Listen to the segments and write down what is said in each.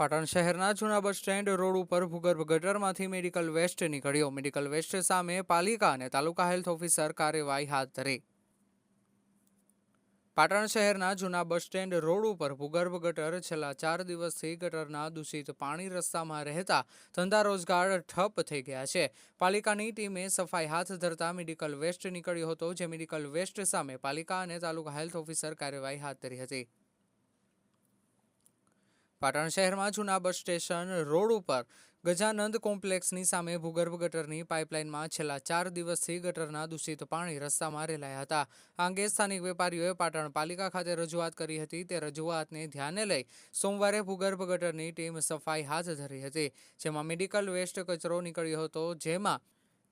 પાટણ શહેરના જૂના bus stand road ઉપર ભૂગર્ભ ગટરમાંથી મેડિકલ વેસ્ટ નીકળ્યો. મેડિકલ વેસ્ટ સામે પાલિકા અને તાલુકા હેલ્થ ઓફિસર કાર્યવાહી હાથ ધરી. પાટણ શહેરના જૂના બસ સ્ટેન્ડ રોડ ઉપર ભૂગર્ભ ગટર છેલ્લા ચાર દિવસથી ગટરના દૂષિત પાણી રસ્તામાં રહેતા ધંધા રોજગાર ઠપ થઈ ગયા છે. પાલિકાની ટીમે સફાઈ હાથ ધરતા મેડિકલ વેસ્ટ નીકળ્યો હતો, જે મેડિકલ વેસ્ટ સામે પાલિકા અને તાલુકા હેલ્થ ઓફિસર કાર્યવાહી હાથ ધરી હતી. પાટણ શહેરમાં જૂના બસ સ્ટેશન રોડ ઉપર ગજાનંદ કોમ્પ્લેક્સની સામે ભૂગર્ભ ગટરની પાઇપલાઇનમાં છેલ્લા ચાર દિવસથી ગટરના દૂષિત પાણી રસ્તામાં રેલાયા હતા. આ અંગે સ્થાનિક વેપારીઓએ પાટણ પાલિકા ખાતે રજૂઆત કરી હતી. તે રજૂઆતને ધ્યાને લઈ સોમવારે ભૂગર્ભ ગટરની ટીમ સફાઈ હાથ ધરી હતી, જેમાં મેડિકલ વેસ્ટ કચરો નીકળ્યો હતો, જેમાં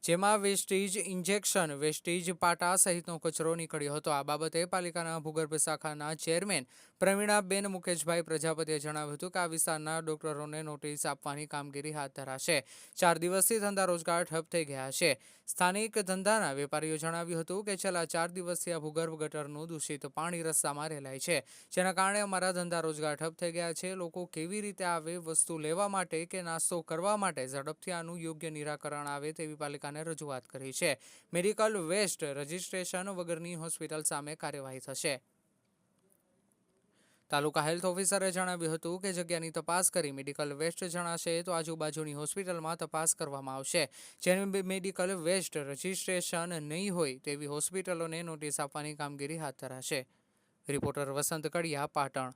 જેમાં વેસ્ટેજ ઇન્જેક્શન, વેસ્ટેજ પાટા સહિતનો કચરો નીકળ્યો હતો. આ બાબતે પાલિકાના ભૂગર્ભ શાખાના ચેરમેન પ્રવીણાબેન મુકેશભાઈ પ્રજાપતિએ જણાવ્યું હતું કે આ વિસ્તારના ડોક્ટરોને નોટિસ આપવાની કામગીરી હાથ ધરાશે. ચાર દિવસથી ધંધા રોજગાર ઠપ થઈ ગયા છે. સ્થાનિક ધંધાના વેપારીઓ જણાવ્યું હતું કે છેલ્લા ચાર દિવસથી આ ભૂગર્ભ ગટરનું દૂષિત પાણી રસ્તામાં રહેલાય છે. જેના કારણે અમારા ધંધા રોજગાર ઠપ થઈ ગયા છે. લોકો કેવી રીતે આવે, વસ્તુ લેવા માટે કે નાસ્તો કરવા માટે ઝડપથી આનું યોગ્ય નિરાકરણ આવે તેવી પાલિકાને રજૂઆત કરી છે. મેડિકલ વેસ્ટ રજિસ્ટ્રેશન વગરની હોસ્પિટલ સામે કાર્યવાહી થશે. તાલુકા હેલ્થ ઓફિસરે જણાવ્યું હતું કે જગ્યાની તપાસ કરી મેડિકલ વેસ્ટ જણાશે તો આજુબાજુની હોસ્પિટલમાં તપાસ કરવામાં આવશે. જેને મેડિકલ વેસ્ટ રજિસ્ટ્રેશન નહીં હોય તેવી હોસ્પિટલોને નોટિસ આપવાની કામગીરી હાથ ધરાશે. રિપોર્ટર વસંત કડિયા, પાટણ.